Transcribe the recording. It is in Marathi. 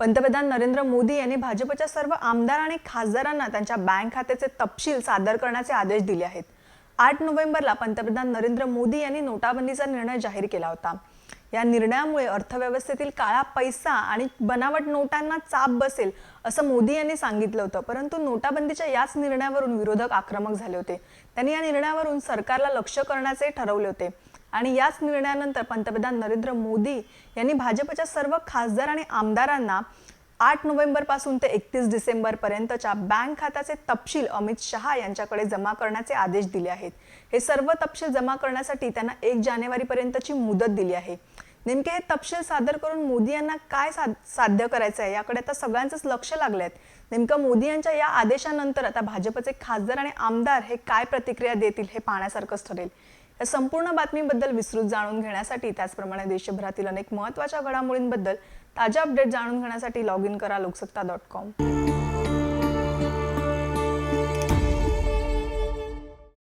पंतप्रधान नरेंद्र मोदी यांनी भाजपच्या सर्व आमदार आणि खासदारांना त्यांच्या बँक खात्याचे तपशील सादर करण्याचे आदेश दिले आहेत. आठ नोव्हेंबरला पंतप्रधान नरेंद्र मोदी यांनी नोटाबंदीचा निर्णय जाहीर केला होता. या निर्णयामुळे अर्थव्यवस्थेतील काळा पैसा आणि बनावट नोटांना चाप बसेल असं मोदी यांनी सांगितलं होतं. परंतु नोटाबंदीच्या याच निर्णयावरून विरोधक आक्रमक झाले होते. त्यांनी या निर्णयावरून सरकारला लक्ष करण्याचे ठरवले होते. आणि याच निर्णयानंतर पंतप्रधान नरेंद्र मोदी यांनी भाजपच्या सर्व खासदार आणि आमदारांना आठ नोव्हेंबरपासून ते एकतीस डिसेंबरपर्यंतच्या बँक खात्याचे तपशील अमित शहा यांच्याकडे जमा करण्याचे आदेश दिले आहेत. हे सर्व तपशील जमा करण्यासाठी त्यांना एक जानेवारीपर्यंतची मुदत दिली आहे. नेमके हे तपशील सादर करून मोदी यांना काय साध्य करायचं आहे याकडे आता सगळ्यांचंच लक्ष लागलं आहे नेमकं मोदी यांच्या या आदेशानंतर आता भाजपचे खासदार आणि आमदार हे काय प्रतिक्रिया देतील हे पाहण्यासारखंच ठरेल. या संपूर्ण बातमीबद्दल विस्तृत जाणून घेण्यासाठी त्याचप्रमाणे देशभरातील अनेक महत्त्वाच्या घडामोडींबद्दल ताज्या अपडेट जाणून घेण्यासाठी लॉग इन करा लोकसत्ता डॉट कॉम